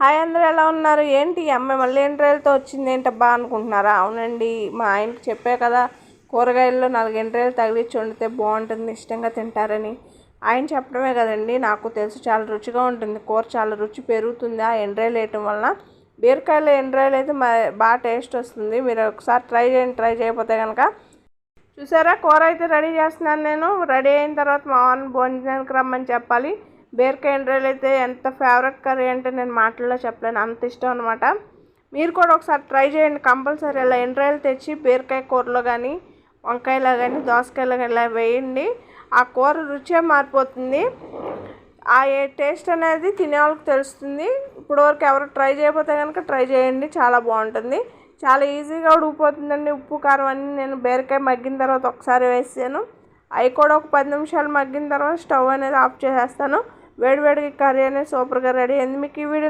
Hi అందరూ ఎలా ఉన్నారు? ఏంటి అమ్మాయి మళ్ళీ ఎండ్రాయిలతో వచ్చింది ఏంటబ్బా అనుకుంటున్నారా? అవునండి మా ఆయనకి చెప్పే కదా కూరగాయల్లో నాలుగు ఎండ్రాయిలు తగిలించి వండితే బాగుంటుంది ఇష్టంగా తింటారని. ఆయన చెప్పడమే కదండి నాకు తెలుసు చాలా రుచిగా ఉంటుంది కూర చాలా రుచి పెరుగుతుంది ఆ ఎండ్రాయిలు వేయటం వలన బీరకాయలు ఎండ్రాయిలు అయితే బాగా టేస్ట్ వస్తుంది మీరు ఒకసారి ట్రై చేయండి ట్రై చేయకపోతే కనుక చూసారా? కూర అయితే రెడీ చేస్తున్నాను నేను రెడీ అయిన తర్వాత మా వారిని భోజనానికి రమ్మని చెప్పాలి. బీరకాయ ఎండ్రాయిలు అయితే ఎంత ఫేవరెట్ కర్రీ అంటే నేను మాటల్లో చెప్పలేను. అంత ఇష్టం అనమాట మీరు కూడా ఒకసారి ట్రై చేయండి కంపల్సరీ. ఇలా ఎండ్రాయిలు తెచ్చి బీరకాయ కూరలో కానీ వంకాయలో కానీ దోసకాయలో కానీ ఇలా వేయండి. ఆ కూర రుచే మారిపోతుంది. ఆ ఏ టేస్ట్ అనేది తినే వాళ్ళకి తెలుస్తుంది. ఇప్పటివరకు ఎవరు ట్రై చేయకపోతే కనుక ట్రై చేయండి. చాలా బాగుంటుంది. చాలా ఈజీగా ఉడికిపోతుందండి. ఉప్పు కారం అన్నీ నేను బీరకాయ మగ్గిన తర్వాత ఒకసారి వేసాను. అవి కూడా ఒక పది నిమిషాలు మగ్గిన తర్వాత స్టవ్ అనేది ఆఫ్ చేసేస్తాను. వేడివేడిగా కర్రీ అనేది సూపర్గా రెడీ అయింది. మీకు ఈ వీడియో